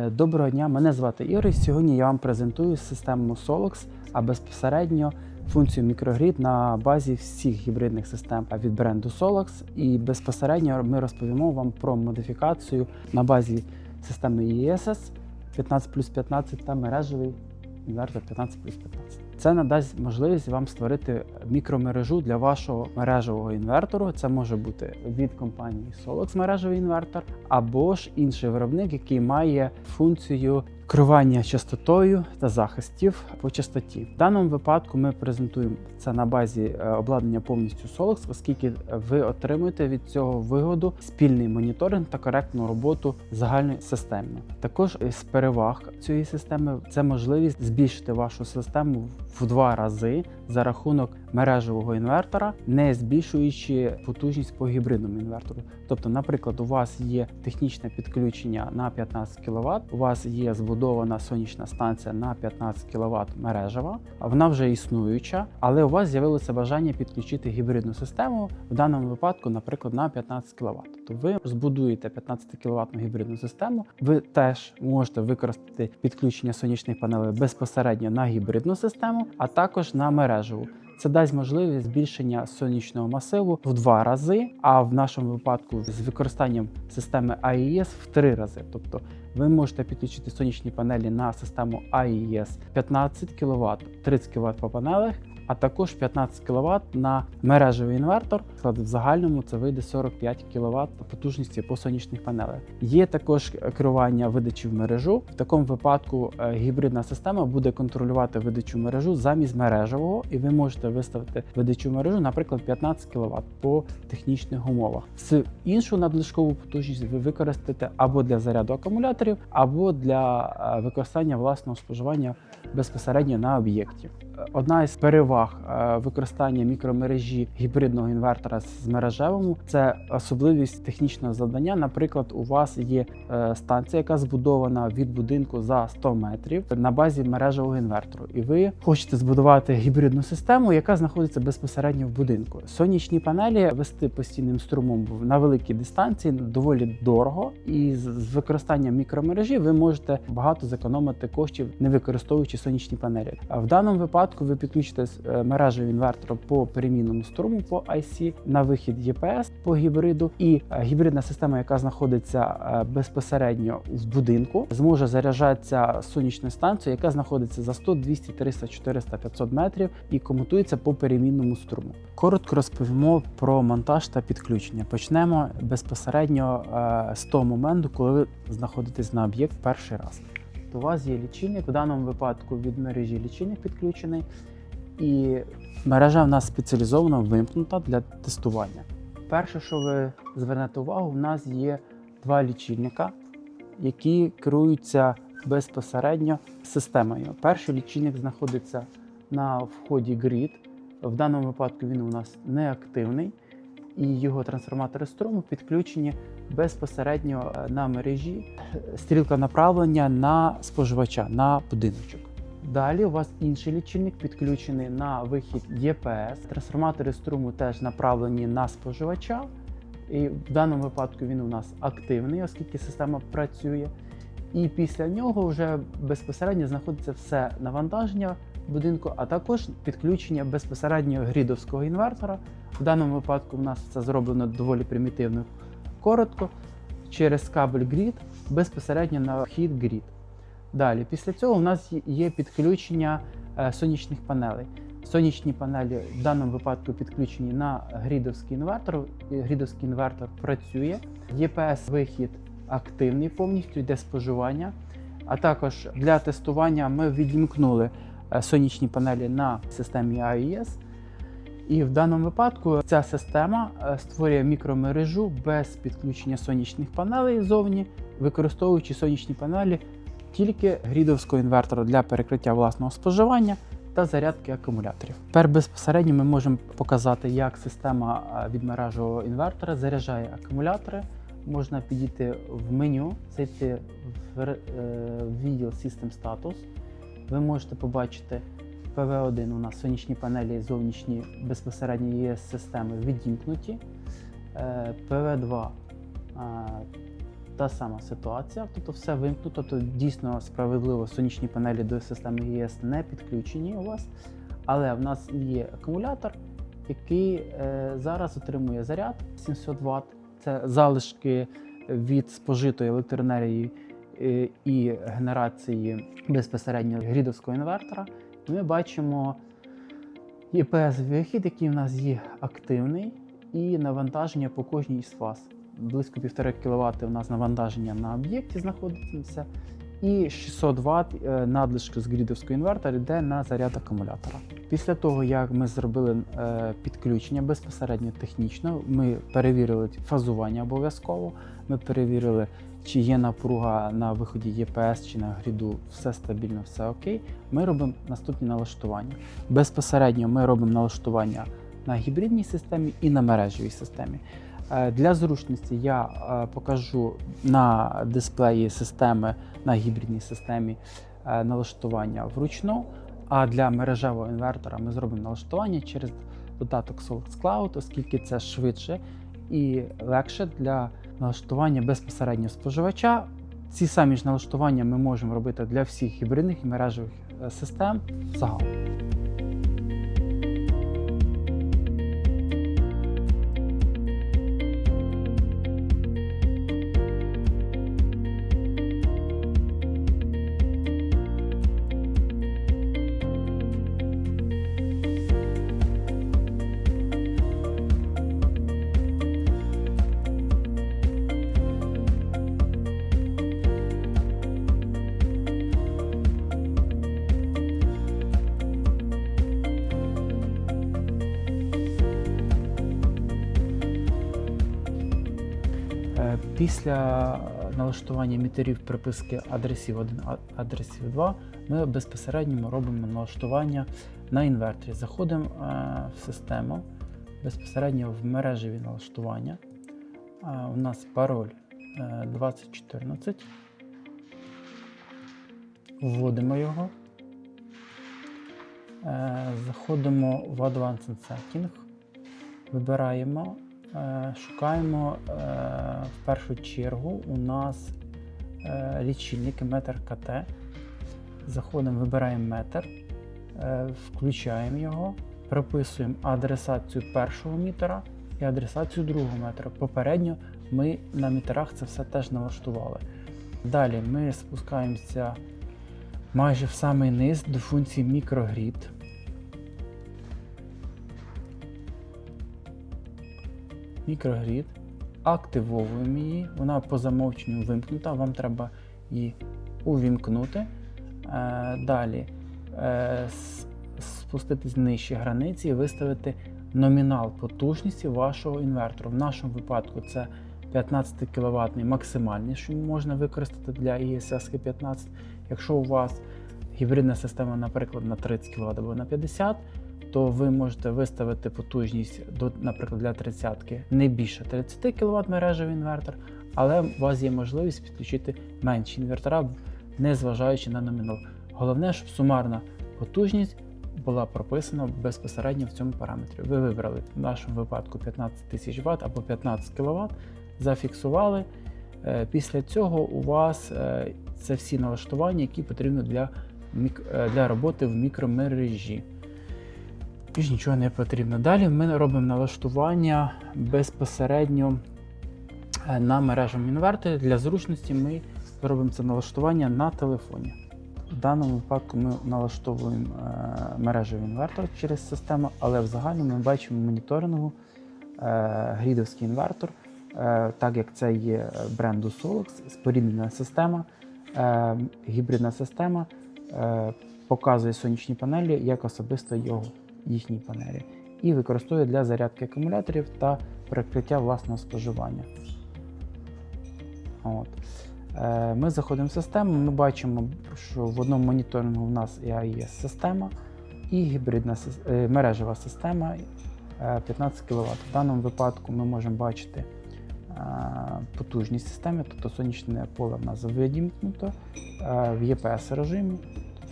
Е, Доброго дня, мене звати Ігор. Сьогодні я вам презентую систему Solox, а безпосередньо функцію мікрогрід на базі всіх гібридних систем від бренду Solox. І безпосередньо ми розповімо вам про модифікацію на базі системи ESS 15 плюс 15 та мережевий інвертор 15 плюс 15. Це надасть можливість вам створити мікромережу для вашого мережевого інвертору. Це може бути від компанії Solox мережевий інвертор, або ж інший виробник, який має функцію керування частотою та захистів по частоті. В даному випадку ми презентуємо це на базі е, обладнання повністю Solex, оскільки ви отримуєте від цього вигоду спільний моніторинг та коректну роботу загальної системи. Також з переваг цієї системи це можливість збільшити вашу систему в два рази за рахунок мережевого інвертора, не збільшуючи потужність по гібридному інвертору. Тобто, наприклад, у вас є технічне підключення на 15 кВт, у вас є збудована сонячна станція на 15 кВт мережева, вона вже існуюча, але у вас з'явилося бажання підключити гібридну систему в даному випадку, наприклад, на 15 кВт. Тобто ви збудуєте 15 кВт гібридну систему. Ви теж можете використати підключення сонячних панелей безпосередньо на гібридну систему, а також на мережеву. Це дасть можливість збільшення сонячного масиву в два рази, а в нашому випадку з використанням системи AES в три рази. Тобто ви можете підключити сонячні панелі на систему AES 15 кВт, 30 кВт по панелях, а також 15 кВт на мережевий інвертор. В загальному це вийде 45 кВт потужності по сонячних панелях. Є також керування видачі в мережу. В такому випадку е, гібридна система буде контролювати видачу мережу замість мережевого, і ви можете виставити видачу мережу, наприклад, 15 кВт по технічних умовах. Всю іншу надлишкову потужність ви використаєте або для заряду акумуляторів, або для е, використання власного споживання безпосередньо на об'єкті. Одна із переваг е, використання мікромережі гібридного інвертора з мережевому це особливість технічного завдання. Наприклад, у вас є е, станція, яка збудована від будинку за 100 метрів на базі мережевого інвертору, і ви хочете збудувати гібридну систему, яка знаходиться безпосередньо в будинку. Сонячні панелі вести постійним струмом на великій дистанції доволі дорого, і з використанням мікромережі ви можете багато зекономити коштів, не використовуючи сонячні панелі. В даному випадку ви підключите е, мережевий інвертор по перемінному струму по IC на вихід ЄПС по гібриду, і е, гібридна система, яка знаходиться е, безпосередньо в будинку, зможе заряджатися сонячною станцією, яка знаходиться за 100, 200, 300, 400, 500 метрів і комутується по перемінному струму. Коротко розповімо про монтаж та підключення. Почнемо безпосередньо з того моменту, коли ви знаходитесь на об'єкт перший раз. То у вас є лічильник, в даному випадку від мережі лічильник підключений, і мережа в нас спеціалізовано вимкнута для тестування. Перше, що ви звернете увагу, в нас є два лічильника, які керуються безпосередньо системою. Перший лічильник знаходиться на вході grid. В даному випадку він у нас неактивний, і його трансформатори струму підключені безпосередньо е, на мережі. Стрілка направлення на споживача, на будиночок. Далі у вас інший лічильник підключений на вихід ЄПС. Трансформатори струму теж направлені на споживача. І в даному випадку він у нас активний, оскільки система працює. І після нього вже безпосередньо знаходиться все навантаження будинку, а також підключення безпосередньо грідовського інвертора. В даному випадку в нас це зроблено доволі примітивно коротко через кабель грід безпосередньо на вхід грід. Далі, після цього у нас є- підключення е, сонячних панелей. Сонячні панелі в даному випадку підключені на грідовський інвертор. Грідовський інвертор працює. ЄПС вихід активний повністю йде споживання. А також для тестування ми відімкнули е, сонячні панелі на системі AES. І в даному випадку ця система е, створює мікромережу без підключення сонячних панелей ззовні, використовуючи сонячні панелі тільки грідовського інвертора для перекриття власного споживання та зарядки акумуляторів. Тепер безпосередньо ми можемо показати, як система е, від інвертора заряджає акумулятори. Можна підійти в меню, зайти в е, відділ System Status. Ви можете побачити PV1 у нас сонячні панелі зовнішні безпосередньо ЄС системи відімкнуті. Е, PV2 е, та сама ситуація. Тобто все вимкнуто, то дійсно справедливо сонячні панелі до системи ЄС не підключені у вас. Але в нас є акумулятор, який е, зараз отримує заряд 700 Вт. Це залишки від спожитої електроенергії і генерації безпосередньо грідовського інвертора. Ми бачимо ЄПС-вихід, який в нас є активний, і навантаження по кожній з фаз. Близько 1,5 кВт у нас навантаження на об'єкті знаходиться, і 600 Вт е, надлишку з грідовського інвертора йде на заряд акумулятора. Після того, як ми зробили е, підключення безпосередньо технічно, ми перевірили фазування обов'язково. Ми перевірили, чи є напруга на виході ЄПС чи на гріду, все стабільно, все окей. Ми робимо наступні налаштування. Безпосередньо ми робимо налаштування на гібридній системі і на мережевій системі. Е, Для зручності я е, покажу на дисплеї системи на гібридній системі е, налаштування вручну. А для мережевого інвертора ми зробимо налаштування через додаток Solix оскільки це швидше і легше для налаштування безпосередньо споживача. Ці самі ж налаштування ми можемо робити для всіх гібридних і мережевих е, систем загалом. Після налаштування мітерів приписки адресів 1, адресів 2 ми безпосередньо робимо налаштування на інверторі. Заходимо е, в систему безпосередньо в мережеві налаштування. Е, У нас пароль е, 2014. Вводимо його. Е, Заходимо в Advanced Setting, вибираємо Е, Шукаємо е, в першу чергу у нас е, лічильник метр КТ. Заходимо, вибираємо метр, е, включаємо його, прописуємо адресацію першого мітера і адресацію другого метра. Попередньо ми на мітерах це все теж налаштували. Далі ми спускаємося майже в самий низ до функції мікрогрід. Мікрогрід, активовуємо її, вона по замовченню вимкнута, вам треба її увімкнути. Е, Далі е, спуститись нижче границі і виставити номінал потужності вашого інвертору. В нашому випадку це 15 кВт максимальний, що можна використати для ISS 15. Якщо у вас гібридна система, наприклад, на 30 кВт або на 50 то ви можете виставити потужність, до, наприклад, для 30 не більше 30 кВт мережевий інвертор, але у вас є можливість підключити менші інвертора, не зважаючи на номінал. Головне, щоб сумарна потужність була прописана безпосередньо в цьому параметрі. Ви вибрали в нашому випадку 15 тисяч Вт або 15 кВт, зафіксували. Е, Після цього у вас е, це всі налаштування, які потрібні для, е, для роботи в мікромережі. Більш нічого не потрібно. Далі ми робимо налаштування безпосередньо е, на мережевому інверторі. Для зручності ми робимо це налаштування на телефоні. В даному випадку ми налаштовуємо е, мережевий інвертор через систему, але в загальному ми бачимо моніторингу е, грідовський інвертор, так як це є бренду Solux, споріднена система, гібридна система показує сонячні панелі як особисто його їхній панелі і використовує для зарядки акумуляторів та перекриття власного споживання. От. Е, Ми заходимо в систему, ми бачимо, що в одному моніторингу в нас AES система, і гібридна е, мережева система е, 15 кВт. В даному випадку ми можемо бачити е, потужність системи, тобто сонячне поле в нас відімкнуто е, в ЄПС режимі.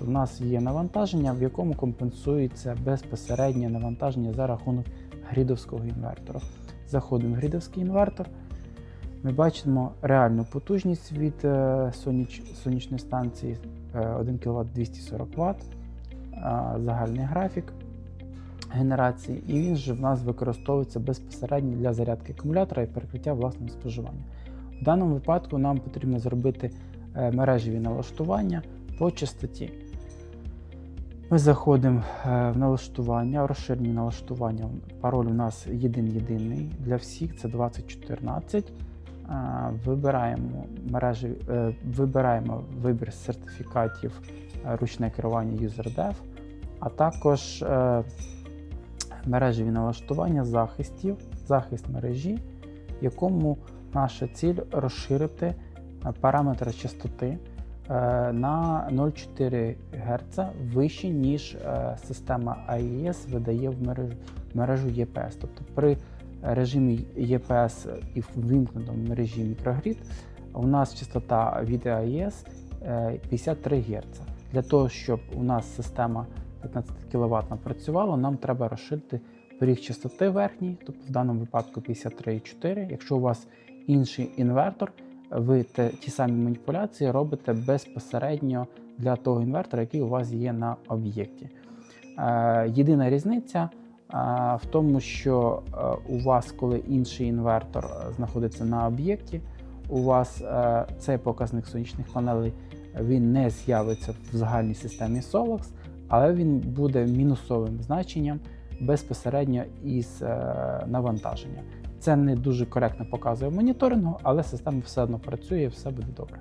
Тобто в нас є навантаження, в якому компенсується безпосереднє навантаження за рахунок грідовського інвертора. Заходимо в грідовський інвертор, Ми бачимо реальну потужність від е, соніч, сонячної станції е, 1 кВт 240 Вт, загальний графік генерації, і він же в нас використовується безпосередньо для зарядки акумулятора і перекриття власного споживання. В даному випадку нам потрібно зробити е, мережеві налаштування по частоті. Ми заходимо е, в налаштування, розширені налаштування. Пароль у нас єдин-єдиний для всіх, це 2014. Е, Вибираємо мережі, е, вибираємо вибір сертифікатів ручне керування UserDev, а також мережеві налаштування захистів, захист мережі, якому наша ціль розширити параметри частоти на 0,4 Гц вище, ніж е, система AES видає в мережу, мережу EPS. Тобто при режимі EPS і в вимкненому мережі мікрогрід у нас частота від AES е, 53 Гц. Для того, щоб у нас система 15 кВт працювала, нам треба розширити поріг частоти верхній, тобто в даному випадку 53,4. Якщо у вас інший інвертор, ви те, ті самі маніпуляції робите безпосередньо для того інвертора, який у вас є на об'єкті. Е, єдина різниця е, в тому, що е, у вас, коли інший інвертор знаходиться на об'єкті, у вас цей показник сонячних панелей він не з'явиться в загальній системі Solax, але він буде мінусовим значенням безпосередньо із навантаження. Це не дуже коректно показує моніторингу, але система все одно працює, і все буде добре.